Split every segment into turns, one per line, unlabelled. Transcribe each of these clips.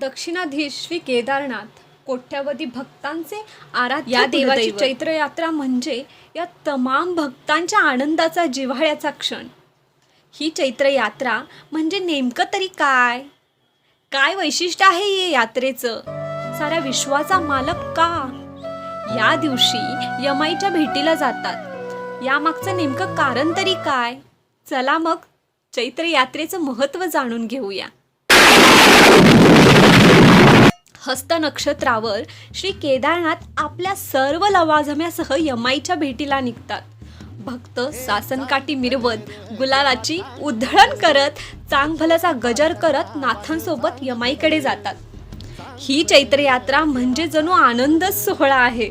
दक्षिणाधीश श्री केदारनाथ कोट्यावधी भक्तांचे आराध्य
या
देवाची
कुलदैवत.
चैत्र यात्रा म्हणजे या तमाम भक्तांच्या आनंदाचा जिव्हाळ्याचा क्षण. ही चैत्र यात्रा म्हणजे नेमकं तरी काय? काय वैशिष्ट्य आहे या यात्रेचं? साऱ्या विश्वाचा मालक का? या दिवशी यमाईच्या भेटीला जातात. यामागचं नेमकं कारण तरी काय? चला मग चैत्र यात्रेचं महत्त्व जाणून घेऊया. हस्त नक्षत्रावर श्री केदारनाथ आपल्या सर्व लवाजम्यासह यमाईच्या भेटीला निघतात. भक्त सासनकाठी मिरवत गुलालाची उधळण करत चांगभलाचा गजर करत नाथांसोबत यमाईकडे जातात. ही चैत्रयात्रा म्हणजे जणू आनंद सोहळा आहे.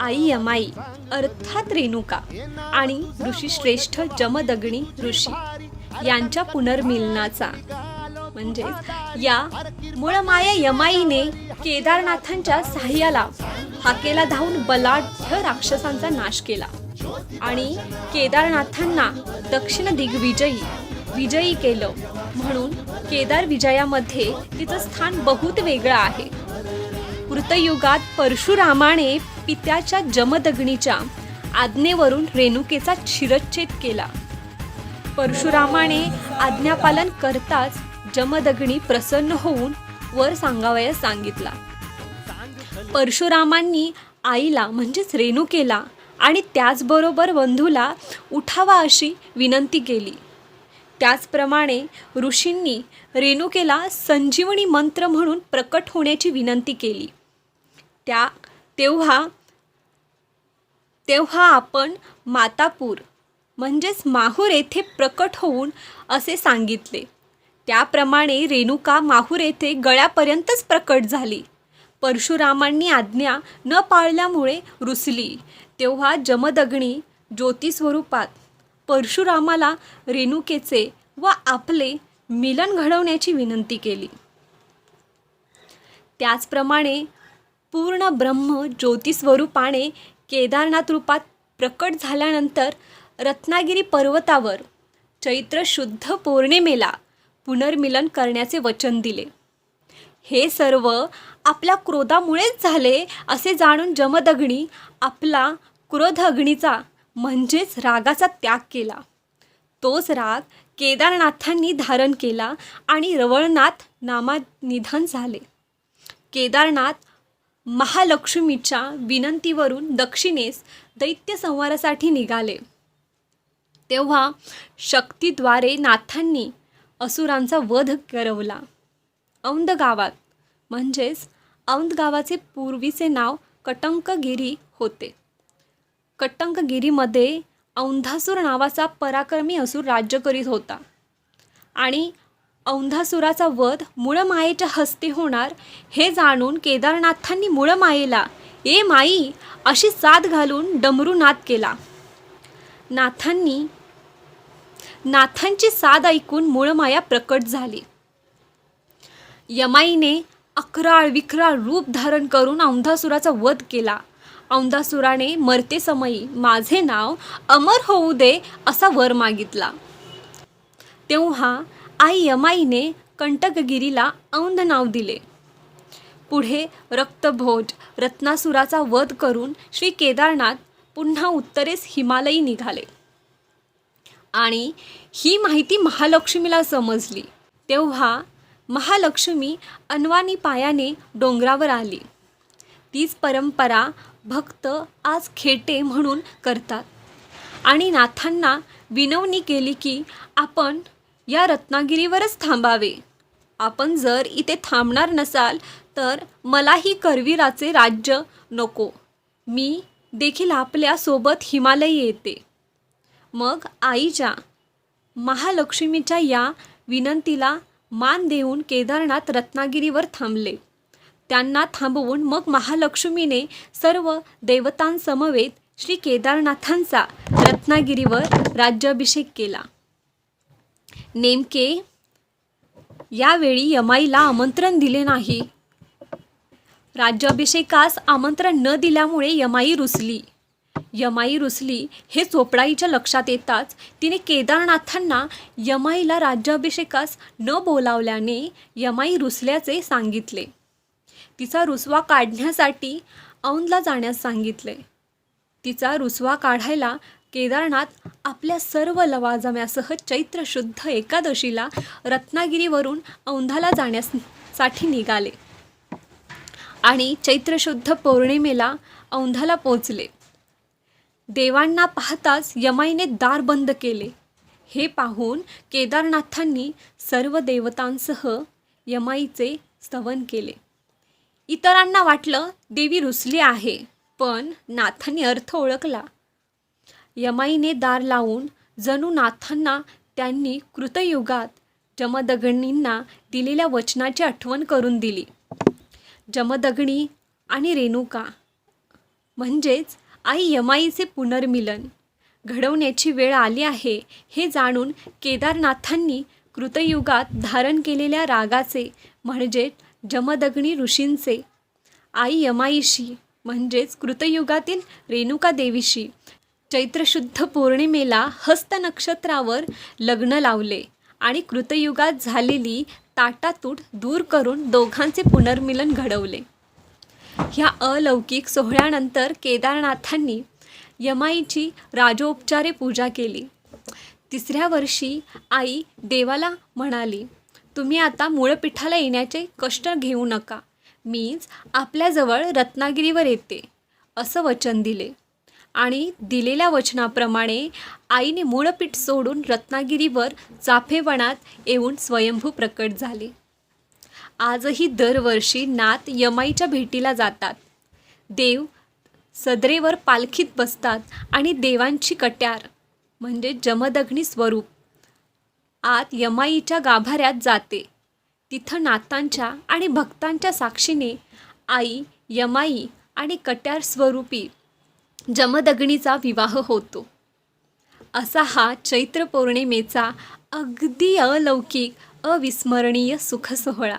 आई यमाई अर्थात रेणुका आणि ऋषीश्रेष्ठ जमदग्नी ऋषी यांच्या पुनर्मिलनाचा. म्हणजे या मूळ माया यमाईने केदारनाथांच्या साह्याला हाकेला धावून बलाढ्य राक्षसांचा नाश केला. आणि केदारनाथांना दक्षिण दिग्विजयी विजयी केलं. म्हणून केदार विजयामध्ये तिचं स्थान बहुत वेगळं आहे. कृतयुगात परशुरामाने पित्याच्या जमदग्नीच्या आज्ञेवरून रेणुकेचा शिरच्छेद केला. परशुरामाने आज्ञापालन करताच जमदग्नी प्रसन्न होऊन वर सांगावयास सांगितला. परशुरामांनी आईला म्हणजेच रेणुकेला आणि त्याचबरोबर बंधूला उठावा अशी विनंती केली. त्याचप्रमाणे ऋषींनी रेणुकेला संजीवनी मंत्र म्हणून प्रकट होण्याची विनंती केली. त्या तेव्हा तेव्हा आपण मातापूर म्हणजेच माहूर येथे प्रकट होऊन असे सांगितले. त्याप्रमाणे रेणुका माहूर येथे गळ्यापर्यंतच प्रकट झाली. परशुरामांनी आज्ञा न पाळल्यामुळे रुसली. तेव्हा जमदग्नी ज्योतिस्वरूपात परशुरामाला रेणुकेचे व आपले मिलन घडवण्याची विनंती केली. त्याचप्रमाणे पूर्ण ब्रह्म ज्योतिस्वरूपाने केदारनाथ रूपात प्रकट झाल्यानंतर रत्नागिरी पर्वतावर चैत्र शुद्ध पौर्णिमेला पुनर्मिलन करण्याचे वचन दिले. हे सर्व आपल्या क्रोधामुळेच झाले असे जाणून जमदग्नी आपला क्रोध अग्नीचा म्हणजेच रागाचा त्याग केला. तोच राग केदारनाथांनी धारण केला आणि रवळनाथ नामा निधन झाले. केदारनाथ महालक्ष्मीच्या विनंतीवरून दक्षिणेस दैत्य संहारासाठी निघाले. तेव्हा शक्तीद्वारे नाथांनी असुरांचा वध करवला. औंध गावात म्हणजेच औंध गावाचे पूर्वीचे नाव कटंकगिरी होते. कटंकगिरीमध्ये औंधासूर नावाचा पराक्रमी असूर राज्य करीत होता. आणि औंधासुराचा वध मूळमायेच्या हस्ते होणार हे जाणून केदारनाथांनी मूळमायेला ए माई अशी साथ घालून डमरूनाथ केला. नाथांनी नाथांची साद ऐकून मूळमाया प्रकट झाली. यमाईने अकराळ विकराळ रूप धारण करून औंधासुराचा वध केला. औंधासुराने मरते समयी माझे नाव अमर होऊ दे असा वर मागितला. तेव्हा आई यमाईने कंटकगिरीला औंध नाव दिले. पुढे रक्तभोज रत्नासुराचा वध करून श्री केदारनाथ पुन्हा उत्तरेस हिमालयी निघाले. आणि ही माहिती महालक्ष्मीला समजली. तेव्हा महालक्ष्मी अनवानी पायाने डोंगरावर आली. तीच परंपरा भक्त आज खेटे म्हणून करतात. आणि नाथांना विनवणी केली की आपण या रत्नागिरीवरच थांबावे. आपण जर इथे थांबणार नसाल तर मलाही करवीराचे राज्य नको. मी देखील आपल्यासोबत हिमालय येते. मग आईच्या महालक्ष्मीच्या या विनंतीला मान देऊन केदारनाथ रत्नागिरीवर थांबले. त्यांना थांबवून मग महालक्ष्मीने सर्व देवतांसमवेत श्री केदारनाथांचा रत्नागिरीवर राज्याभिषेक केला. नेमके यावेळी यमाईला आमंत्रण दिले नाही. राज्याभिषेकास आमंत्रण न दिल्यामुळे यमाई रुसली. यमाई रुसली हे चोपडाईच्या लक्षात येताच तिने केदारनाथांना यमाईला राज्याभिषेकास न बोलावल्याने यमाई रुसल्याचे सांगितले. तिचा रुसवा काढण्यासाठी औंधला जाण्यास सांगितले. तिचा रुसवा काढायला केदारनाथ आपल्या सर्व लवाजम्यासह चैत्र शुद्ध एकादशीला रत्नागिरीवरून औंधाला जाण्यासाठी निघाले आणि चैत्रशुद्ध पौर्णिमेला औंधाला पोचले. देवांना पाहताच यमाईने दार बंद केले. हे पाहून केदारनाथांनी सर्व देवतांसह यमाईचे स्तवन केले. इतरांना वाटलं देवी रुसली आहे पण नाथांनी अर्थ ओळखला. यमाईने दार लावून जणू नाथांना त्यांनी कृतयुगात जमदगणींना दिलेल्या वचनाची आठवण करून दिली. जमदगणी आणि रेणुका म्हणजेच आई यमाईचे पुनर्मिलन. घडवण्याची वेळ आली आहे हे जाणून केदारनाथांनी कृतयुगात धारण केलेल्या रागाचे म्हणजे जमदग्नी ऋषींचे. आई यमाईशी म्हणजेच कृतयुगातील रेणुका देवीशी चैत्रशुद्ध पौर्णिमेला हस्त नक्षत्रावर लग्न लावले आणि कृतयुगात झालेली ताटातूट दूर करून दोघांचे पुनर्मिलन घडवले. ह्या अलौकिक सोहळ्यानंतर केदारनाथांनी यमाईची राजोपचारे पूजा केली. तिसऱ्या वर्षी आई देवाला म्हणाली तुम्ही आता मूळपीठाला येण्याचे कष्ट घेऊ नका. मीच आपल्याजवळ रत्नागिरीवर येते. असं वचन दिले. आणि दिलेल्या वचनाप्रमाणे आईने मूळपीठ सोडून रत्नागिरीवर चाफेवनात येऊन स्वयंभू प्रकट झाले. आजही दरवर्षी नाथ यमाईच्या भेटीला जातात. देव सदरेवर पालखीत बसतात आणि देवांची कट्यार म्हणजे जमदग्नी स्वरूप आत यमाईच्या गाभाऱ्यात जाते. तिथं नातांच्या आणि भक्तांच्या साक्षीने आई यमाई आणि कट्यार स्वरूपी जमदग्नीचा विवाह होतो. असा हा चैत्र पौर्णिमेचा अगदी अलौकिक अविस्मरणीय सुखसोहळा.